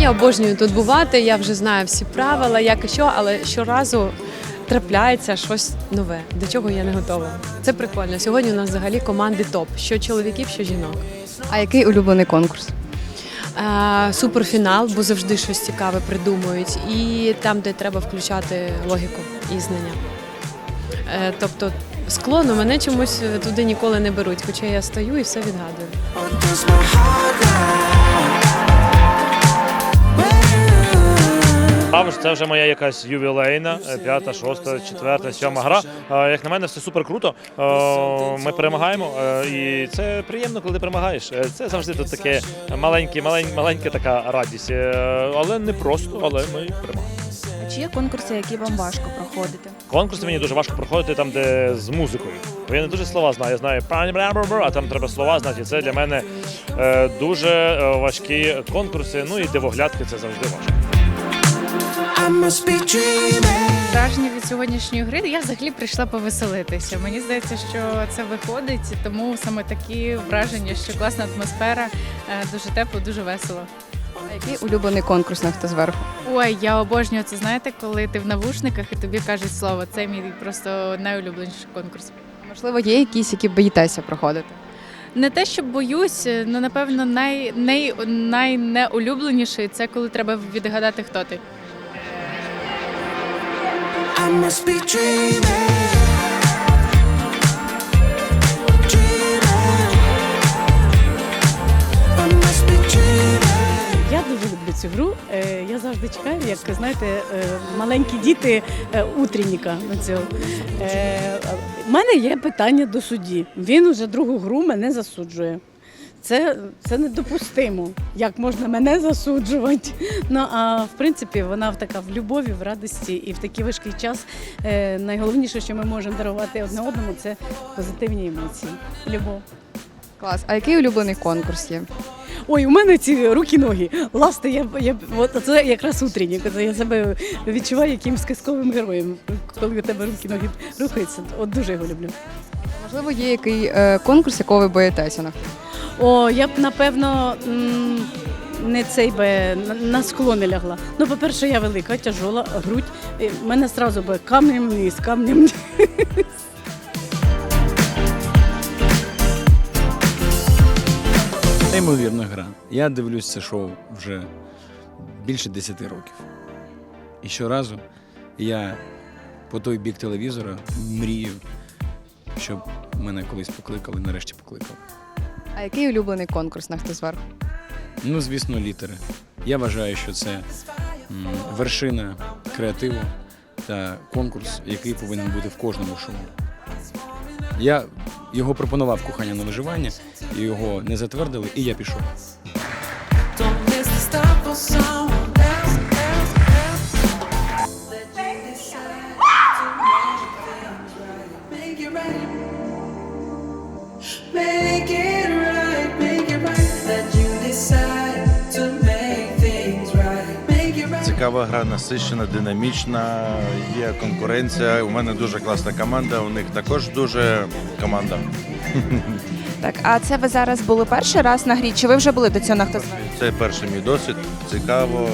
Я обожнюю тут бувати, я вже знаю всі правила, як і що, але щоразу трапляється щось нове, до чого я не готова. Це прикольно. Сьогодні у нас взагалі команди топ: що чоловіків, що жінок. А який улюблений конкурс? Суперфінал, бо завжди щось цікаве придумують, і там, де треба включати логіку і знання. Е, тобто склону мене чомусь туди ніколи не беруть, хоча я стою і все відгадую. Або це вже моя якась ювілейна, е, п'ята, шоста, четверта, сьома гра. Е, Як на мене, все супер круто. Е, Ми перемагаємо, і це приємно, коли ти перемагаєш. Це завжди тут таке маленьке, маленьке, маленька така радість. Але не просто, але ми перемагаємо. Чи є конкурси, які вам важко проходити? Конкурси мені дуже важко проходити там, де з музикою. Бо я не дуже слова знаю. Я знаю «пані а там треба слова знати. І це для мене дуже важкі конкурси. Ну і дивоглядки це завжди важко. Враження від сьогоднішньої гри я взагалі прийшла повеселитися. Мені здається, що це виходить, тому саме такі враження, що класна атмосфера, е, дуже тепло, дуже весело. А який улюблений конкурс на хто зверху? Ой, я обожнюю це. Знаєте, коли ти в навушниках і тобі кажуть слово. Це мій просто найулюбленіший конкурс. Можливо, є якісь, які боїтеся проходити? Не те, що боюсь, але напевно най, най, найнеулюбленіший це коли треба відгадати, хто ти. Must be dreaming. Я дуже люблю цю гру. Е, Я завжди чекаю, як знаєте, е, маленькі діти е, утренніка на цього. У мене є питання до судді. Він уже другу гру мене засуджує. Це, це недопустимо. Як можна мене засуджувати? Ну а в принципі, вона в така в любові, в радості і в такий важкий час. Е, найголовніше, що ми можемо дарувати одне одному, це позитивні емоції. Любов. Клас. А який улюблений конкурс є? Ой, у мене ці руки-ноги. Ласти, я, я от це якраз утренні, коли я себе відчуваю якимсь казковим героєм, коли у тебе руки-ноги рухаються. От дуже його люблю. Можливо, є який е, конкурс, якого ви боїтеся на О, я б напевно не цей би на- скло не лягла. Ну, по-перше, я велика, тяжола, грудь. Мене одразу би камнем вниз, камнем вниз. Неймовірна гра. Я дивлюсь це шоу вже більше 10 років. І щоразу я по той бік телевізора мрію, щоб мене колись покликали, нарешті покликали. А який улюблений конкурс на хто зверху? Ну, звісно, літери. Я вважаю, що це м, вершина креативу та конкурс, який повинен бути в кожному шоу. Я його пропонував кохання на виживання, його не затвердили, і я пішов. Цікава гра, насичена, динамічна, є конкуренція. У мене дуже класна команда, у них також дуже команда. Так, а це ви зараз були перший раз на грі? Чи ви вже були до цього на хто знає? Це перший мій досвід. Цікаво.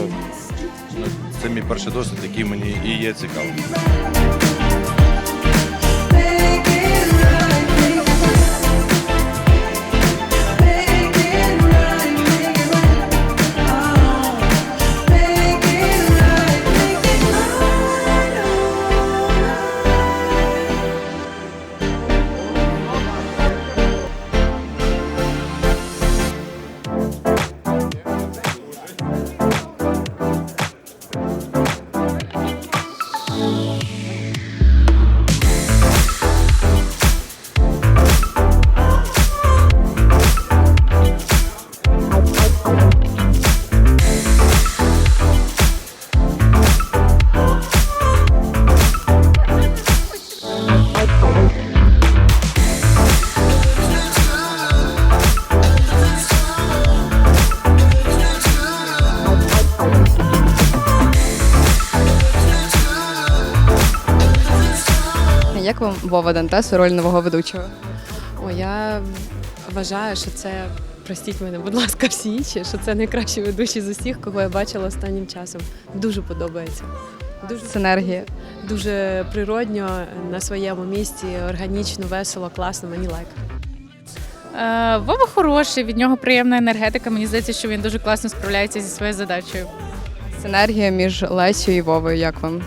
Ну, Це мій перший досвід, який мені і є цікавий. Як вам Вова Дантес у ролі нового ведучого? О, я вважаю, що це. Простіть мене, будь ласка, всі інші, що це найкращий ведучий з усіх, кого я бачила останнім часом. Дуже подобається. Дуже Синергія. дуже природньо на своєму місці, органічно, весело, класно. Мені лайк. Е, Вова хороший, від нього приємна енергетика. Мені здається, що він дуже класно справляється зі своєю задачею. Синергія між Лесю і Вовою. Як вам?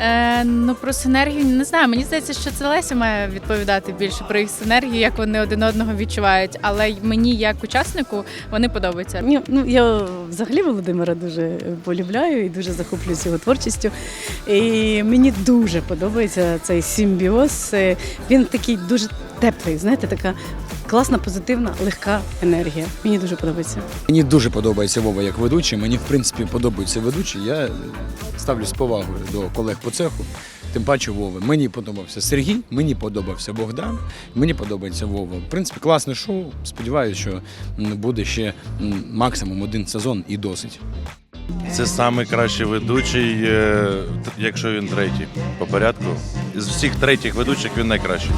Е, ну про синергію не знаю. Мені здається, що це Леся має відповідати більше про їх синергію, як вони один одного відчувають. Але мені, як учаснику, вони подобаються. Ні, ну я взагалі Володимира дуже полюбляю і дуже захоплююсь його творчістю. І мені дуже подобається цей симбіоз. Е, Він такий дуже теплий, знаєте, така класна, позитивна, легка енергія. Мені дуже подобається. Мені дуже подобається Вова як ведучий. Мені, в принципі, подобаються ведучі. Я ставлю з повагою до колег по цеху. Тим паче Вови. Мені подобався Сергій, мені подобався Богдан, мені подобається Вова. В принципі, класне шоу. Сподіваюся, що буде ще максимум один сезон і досить. Це найкращий ведучий, е, якщо він третій по порядку. З всіх третіх ведучих він найкращий.